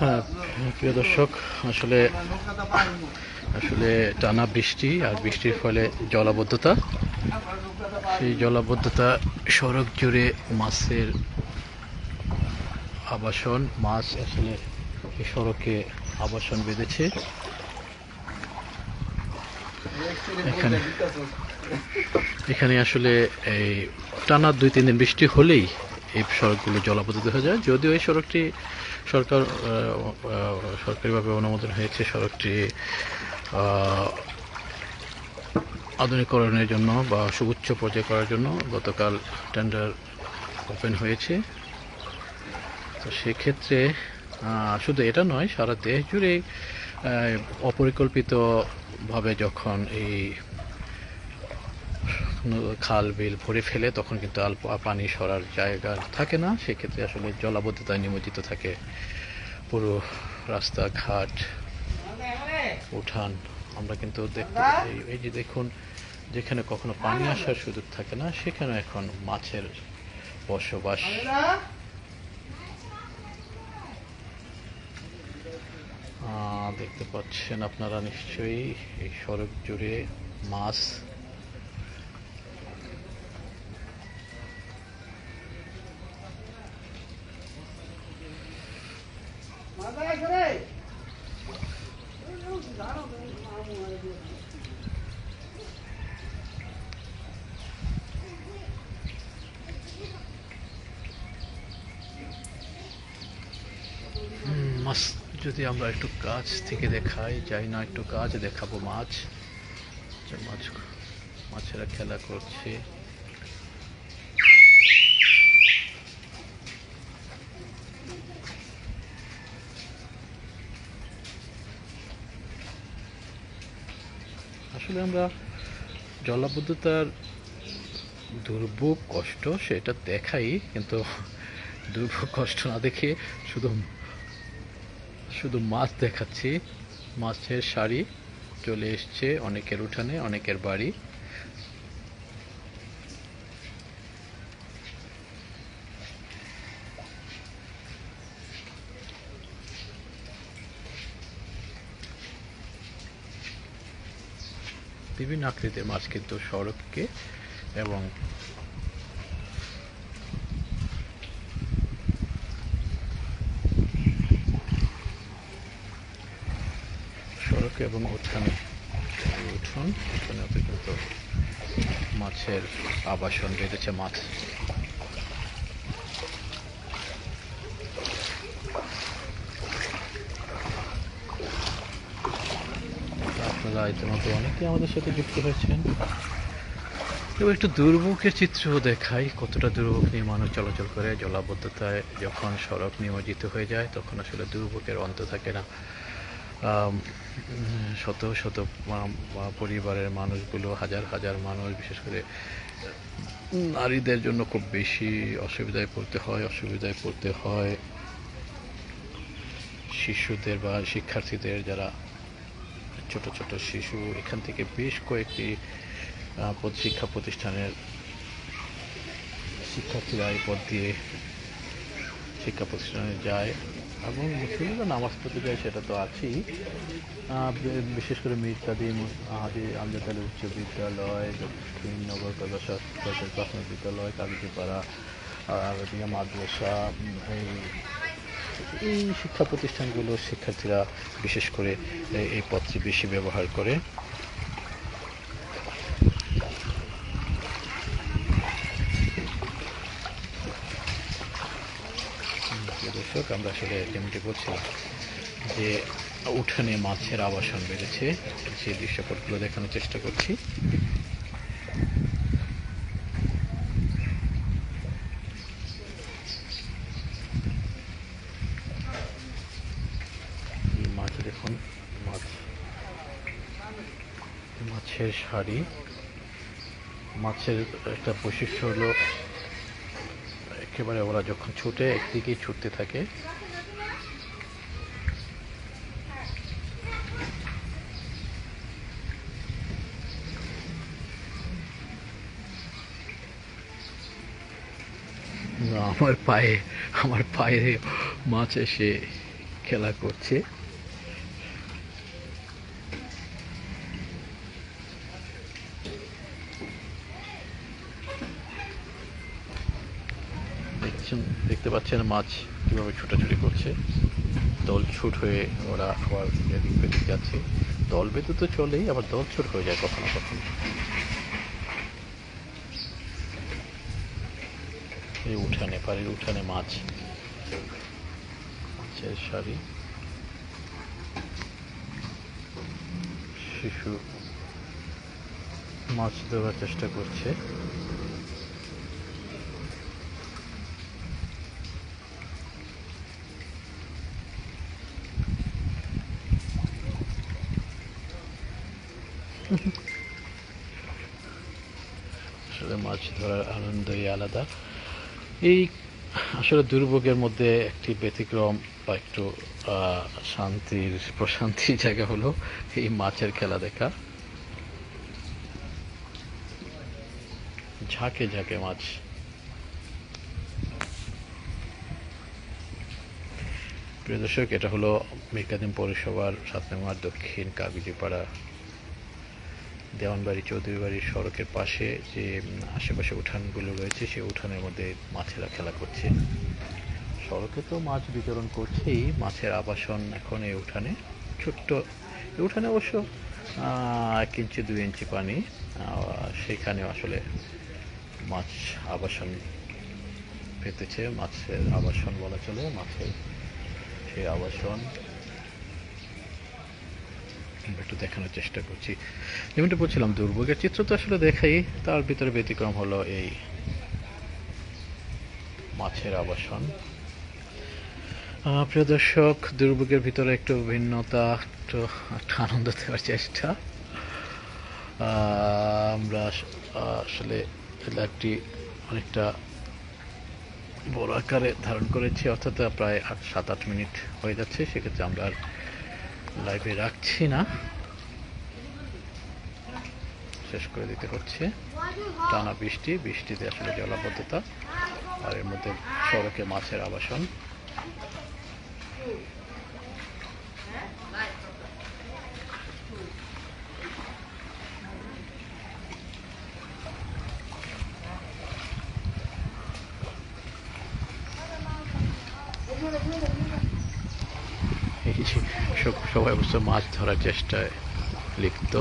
হ্যাঁ প্রিয় দর্শক, আসলে আসলে টানা বৃষ্টি আর বৃষ্টির ফলে জলাবদ্ধতা। সেই জলাবদ্ধতা সড়ক জুড়ে মাছের আবাসন, মাছ আসলে সড়কে আবাসন বেঁধেছে। এখানে এখানে আসলে এই টানা দুই তিন দিন বৃষ্টি হলেই এই সড়কগুলো জলাবদ্ধতা হয়ে যায়। যদিও এই সড়কটি সরকার সরকারিভাবে অনুমোদন হয়েছে সড়কটি আধুনিকরণের জন্য বা সুউচ্চ পর্যায়ে করার জন্য। গতকাল টেন্ডার ওপেন হয়েছে। তো সেক্ষেত্রে শুধু এটা নয়, সারা দেশ জুড়ে অপরিকল্পিতভাবে যখন এই খাল, বিল ভরে ফেলে, তখন কিন্তু অল্প পানি সরার জায়গা থাকে না। সেক্ষেত্রে আসলে জলাবদ্ধতায় নিমজ্জিত থাকে পুরো রাস্তাঘাট উঠান। আমরা কিন্তু দেখতে এই- এই যে দেখুন, যেখানে কখনো পানি আসার সুযোগ থাকে না, সেখানে এখন মাছের বসবাস। দেখতে পাচ্ছেন আপনারা নিশ্চয়ই, এই সড়ক জুড়ে মাছ মাছ যদি আমরা একটু কাছ থেকে দেখাই, যাই না একটু কাজ দেখাবো মাছ। মাছ মাছেরা খেলা করছে। আসলে আমরা জলাবদ্ধতার দুর্ভোগ কষ্ট সেটা দেখাই, কিন্তু দুর্ভোগ কষ্ট না দেখে শুধু শুধু মাছ দেখাচ্ছি। মাছের শাড়ি চলে এসছে অনেকের উঠানে, অনেকের বাড়ি। বিভিন্ন আকৃতির মাছ কিন্তু সড়ককে এবং সড়ক এবং উঠানে উঠোন উঠোনেতে কিন্তু মাছের আবাসন বেঁধেছে মাছ। আপনারা ইতিমধ্যে অনেকেই আমাদের সাথে যুক্ত হয়েছেন। এবং একটু দুর্ভোগের চিত্র দেখাই কতটা দুর্ভোগ নিয়ে মানুষ চলাচল করে। জলাবদ্ধতায় যখন সড়ক নিমজ্জিত হয়ে যায়, তখন আসলে দুর্ভোগের অন্ত থাকে না। শত শত পরিবারের মানুষগুলো, হাজার হাজার মানুষ, বিশেষ করে নারীদের জন্য খুব বেশি অসুবিধায় পড়তে হয়, অসুবিধায় পড়তে হয়। শিশুদের বা শিক্ষার্থীদের যারা ছোট ছোট শিশু, এখান থেকে বেশ কয়েকটি শিক্ষা প্রতিষ্ঠানের শিক্ষার্থীরা এই পথ দিয়ে শিক্ষা প্রতিষ্ঠানে যায় এবং মুসলিমরা নামাজ পড়তে যায়, সেটা তো আছেই। বিশেষ করে মীর কাদিম আহাদি আমজাদ উচ্চ বিদ্যালয় দক্ষিণনগর কলেজ সরকারি প্রাথমিক বিদ্যালয় কাগজিপাড়া মাদ্রাসা এই এই শিক্ষা প্রতিষ্ঠানগুলোর শিক্ষার্থীরা বিশেষ করে এই- পথটি বেশি ব্যবহার করে। আমরা আসলে যেমনটি বলছিলাম যে উঠানে মাছের আবাসন বেড়েছে, সেই দৃশ্যপটগুলো দেখানোর চেষ্টা করছি এই মাছ দেখুন মাছ মাছের শাড়ি। মাছের একটা বৈশিষ্ট্য হলো, একেবারে ওরা যখন ছুটে, একদিকেই ছুটতে থাকে। আমার পায়ে আমার পায়ে মাছ এসে খেলা করছে। দেখছেন, দেখতে পাচ্ছেন মাছ কীভাবে ছোটাছুটি করছে। দল ছুট হয়ে ওরা আবার এদিক বেদিক যাচ্ছে। দল বেঁধে তো চলেই, আবার দল ছুট হয়ে যায় কখনো কখনো। এই উঠানে বাড়ির উঠানে মাছ। মাছের সারি। শিশু মাছ ধরার চেষ্টা করছে। আসলে মাছ ধরার আনন্দই আলাদা। এই আসলে দুর্ভোগের মধ্যে একটি ব্যতিক্রম বা একটু শান্তির, প্রশান্তির জায়গা হলো এই মাছের খেলা দেখা। ঝাঁকে ঝাঁকে মাছ। প্রিয় দর্শক, এটা হলো মির্কাদিম পৌরসভার সাত নম্বর দক্ষিণ কাগজিপাড়া দেওয়ানবাড়ি চৌধুরী বাড়ির সড়কের পাশে যে আশেপাশে উঠানগুলো রয়েছে সেই উঠানের মধ্যে মাছেরা খেলা করছে। সড়কে তো মাছ বিতরণ করছেই, মাছের আবাসন এখন এই উঠানে। ছোট্ট, এই উঠানে অবশ্য এক ইঞ্চি, দুই ইঞ্চি পানি সেখানে আসলে মাছ আবাসন পেতেছে। মাছের আবাসন বলা চলে, মাছের সেই আবাসন। আমরা একটু দেখানোর চেষ্টা করছি। যেমনটা বলছিলাম, দুর্ভোগের চিত্র তো আসলে দেখাই, তার ভিতরে ব্যতিক্রম হলো এই মাছের আবাসন। প্রিয় দর্শক, দুর্ভোগের ভিতরে একটু ভিন্নতা, একটু একটু আনন্দ দেওয়ার চেষ্টা। আমরা আসলে লাইভটি অনেকটা বড় আকারে ধারণ করেছি, অর্থাৎ প্রায় সাত, আট মিনিট হয়ে যাচ্ছে, সেক্ষেত্রে আমরা আর লাইভে রাখছি না। শেষ করে দিতে হচ্ছে। টানা বৃষ্টি, বৃষ্টিতে আসলে জলাবদ্ধতা। আর এর মধ্যে সড়কে মাছের আবাসন এই যে সব- সবাই অবশ্য মাছ ধরার চেষ্টায় লিপ্ত।